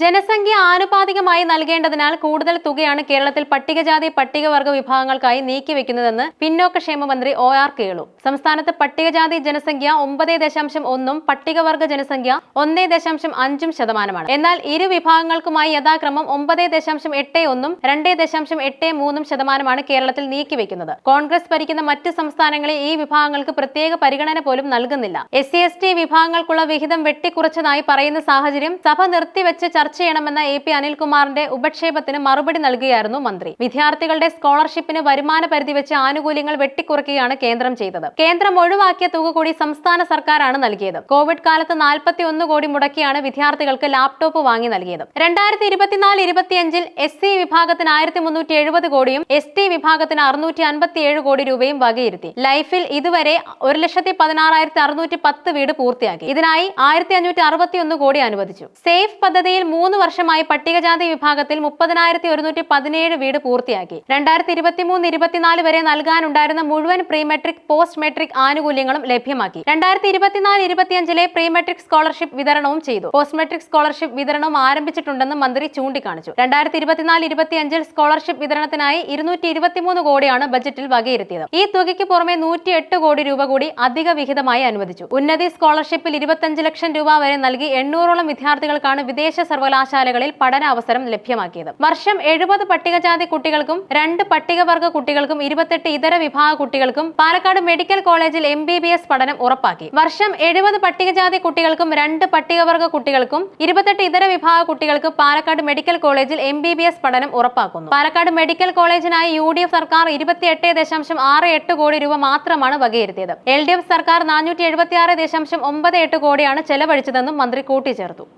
ജനസംഖ്യ ആനുപാതികമായി നൽകേണ്ടതിനാൽ കൂടുതൽ തുകയാണ് കേരളത്തിൽ പട്ടികജാതി പട്ടികവർഗ വിഭാഗങ്ങൾക്കായി നീക്കിവെക്കുന്നതെന്ന് പിന്നോക്കക്ഷേമ മന്ത്രി ഒ ആർ കേളു. സംസ്ഥാനത്ത് പട്ടികജാതി ജനസംഖ്യ ഒമ്പത് ദശാംശം ഒന്നും പട്ടികവർഗ ജനസംഖ്യ ഒന്നേ ദശാംശം അഞ്ചും ശതമാനമാണ്. എന്നാൽ ഇരു വിഭാഗങ്ങൾക്കുമായി യഥാക്രമം ഒമ്പത് ദശാംശം എട്ട് ഒന്നും രണ്ട് ദശാംശം എട്ട് മൂന്നും ശതമാനമാണ് കേരളത്തിൽ നീക്കിവെക്കുന്നത് കോൺഗ്രസ് ഭരിക്കുന്ന മറ്റ് സംസ്ഥാനങ്ങളിൽ ഈ വിഭാഗങ്ങൾക്ക് പ്രത്യേക പരിഗണന പോലും നൽകുന്നില്ല. എസ് സി എസ് ടി വിഭാഗങ്ങൾക്കുള്ള വിഹിതം വെട്ടിക്കുറച്ചതായി പറയുന്ന സാഹചര്യം സഭ നിർത്തിവെച്ച് ചർച്ച ചെയ്യണമെന്ന എ പി അനിൽകുമാറിന്റെ ഉപക്ഷേപത്തിന് മറുപടി നൽകുകയായിരുന്നു മന്ത്രി. വിദ്യാർത്ഥികളുടെ സ്കോളർഷിപ്പിന് വരുമാന പരിധി വെച്ച് ആനുകൂല്യങ്ങൾ വെട്ടിക്കുറയ്ക്കുകയാണ് കേന്ദ്രം ചെയ്തത്. കേന്ദ്രം ഒഴിവാക്കിയ തുക കൂടി സംസ്ഥാന സർക്കാരാണ് നൽകിയത്. കോവിഡ് കാലത്ത് നാൽപ്പത്തി ഒന്ന് കോടി മുടക്കിയാണ് വിദ്യാർത്ഥികൾക്ക് ലാപ്ടോപ്പ് വാങ്ങി നൽകിയത്. രണ്ടായിരത്തി ഇരുപത്തിനാല് ഇരുപത്തിയഞ്ചിൽ എസ് സി വിഭാഗത്തിന് ആയിരത്തി മുന്നൂറ്റി എഴുപത് കോടിയും എസ് ടി വിഭാഗത്തിന് അറുന്നൂറ്റി അൻപത്തിയേഴ് കോടി രൂപയും വകയിരുത്തി. ലൈഫിൽ ഇതുവരെ ഒരു ലക്ഷത്തി പതിനാറായിരത്തി അറുന്നൂറ്റി പത്ത് വീട് പൂർത്തിയാക്കി. ഇതിനായി ആയിരത്തി അഞ്ഞൂറ്റി അറുപത്തി ഒന്ന് കോടി അനുവദിച്ചു. സേഫ് പദ്ധതിയിൽ മൂന്ന് വർഷമായി പട്ടികജാതി വിഭാഗത്തിൽ മുപ്പതിനായിരത്തി ഒരുന്നൂറ്റി പതിനേഴ് വീട് പൂർത്തിയാക്കി. രണ്ടായിരത്തി ഇരുപത്തിമൂന്ന് ഇരുപത്തിനാല് വരെ നൽകാനുണ്ടായിരുന്ന മുഴുവൻ പ്രീ മെട്രിക് പോസ്റ്റ് മെട്രിക് ആനുകൂല്യങ്ങളും ലഭ്യമാക്കി. രണ്ടായിരത്തി ഇരുപത്തിനാല് ഇരുപത്തിയഞ്ചിലെ പ്രീ മെട്രിക് സ്കോളർഷിപ്പ് വിതരണവും ചെയ്തു. പോസ്റ്റ് മെട്രിക് സ്കോളർഷിപ്പ് വിതരണവും ആരംഭിച്ചിട്ടുണ്ടെന്ന് മന്ത്രി ചൂണ്ടിക്കാണിച്ചു. രണ്ടായിരത്തി ഇരുപത്തിനാല് ഇരുപത്തിയഞ്ചിൽ സ്കോളർഷിപ്പ് വിതരണത്തിനായി ഇരുന്നൂറ്റി ഇരുപത്തിമൂന്ന് കോടിയാണ് ബജറ്റിൽ വകയിരുത്തിയത്. ഈ തുകയ്ക്ക് പുറമെ നൂറ്റി എട്ട് കോടി രൂപ കൂടി അധിക വിഹിതമായി അനുവദിച്ചു. ഉന്നതി സ്കോളർഷിപ്പിൽ ഇരുപത്തഞ്ച് ലക്ഷം രൂപ വരെ നൽകി എണ്ണൂറോളം വിദ്യാർത്ഥികൾക്കാണ് വിദേശ സർവകലാശാലകളിൽ പഠനാവസരം ലഭ്യമാക്കിയത്. വർഷം എഴുപത് പട്ടികജാതി കുട്ടികൾക്കും രണ്ട് പട്ടികവർഗ കുട്ടികൾക്കും ഇരുപത്തെട്ട് ഇതര വിഭാഗ കുട്ടികൾക്കും പാലക്കാട് മെഡിക്കൽ കോളേജിൽ എം ബി ബി എസ് പഠനം ഉറപ്പാക്കി. വർഷം എഴുപത് പട്ടികജാതി കുട്ടികൾക്കും രണ്ട് പട്ടികവർഗ കുട്ടികൾക്കും ഇരുപത്തെട്ട് ഇതര വിഭാഗ കുട്ടികൾക്ക് പാലക്കാട് മെഡിക്കൽ കോളേജിൽ എം ബി ബി എസ് പഠനം ഉറപ്പാക്കുന്നു. പാലക്കാട് മെഡിക്കൽ കോളേജിനായി യു ഡി എഫ് സർക്കാർ ഇരുപത്തിയെട്ട് ദശാംശം ആറ് എട്ട് കോടി രൂപ മാത്രമാണ് വകയിരുത്തിയത്. എൽ ഡി എഫ് സർക്കാർ നാനൂറ്റി എഴുപത്തിയാറ് ദശാംശം ഒമ്പത് എട്ട് കോടിയാണ് ചെലവഴിച്ചതെന്നും മന്ത്രി കൂട്ടിച്ചേർത്തു.